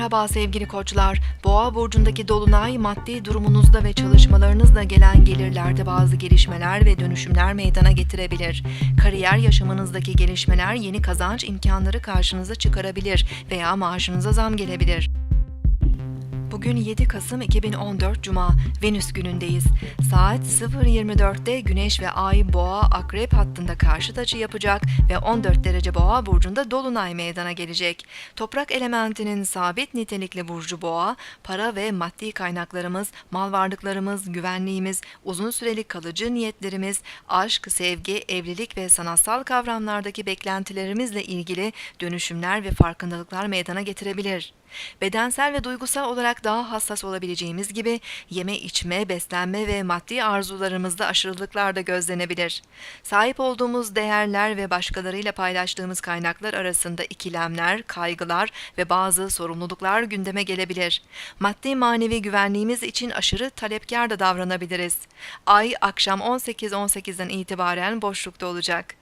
Merhaba sevgili koçlar. Boğa burcundaki dolunay maddi durumunuzda ve çalışmalarınızla gelen gelirlerde bazı gelişmeler ve dönüşümler meydana getirebilir. Kariyer yaşamınızdaki gelişmeler yeni kazanç imkanları karşınıza çıkarabilir veya maaşınıza zam gelebilir. Bugün 7 Kasım 2014 Cuma, Venüs günündeyiz. Saat 0.24'te Güneş ve Ay Boğa Akrep hattında karşıt açı yapacak ve 14 derece Boğa burcunda dolunay meydana gelecek. Toprak elementinin sabit nitelikli burcu Boğa, para ve maddi kaynaklarımız, mal varlıklarımız, güvenliğimiz, uzun süreli kalıcı niyetlerimiz, aşk, sevgi, evlilik ve sanatsal kavramlardaki beklentilerimizle ilgili dönüşümler ve farkındalıklar meydana getirebilir. Bedensel ve duygusal olarak daha hassas olabileceğimiz gibi yeme içme, beslenme ve maddi arzularımızda aşırılıklar da gözlenebilir. Sahip olduğumuz değerler ve başkalarıyla paylaştığımız kaynaklar arasında ikilemler, kaygılar ve bazı sorumluluklar gündeme gelebilir. Maddi manevi güvenliğimiz için aşırı talepkar da davranabiliriz. Ay akşam 18.18'den itibaren boşlukta olacak.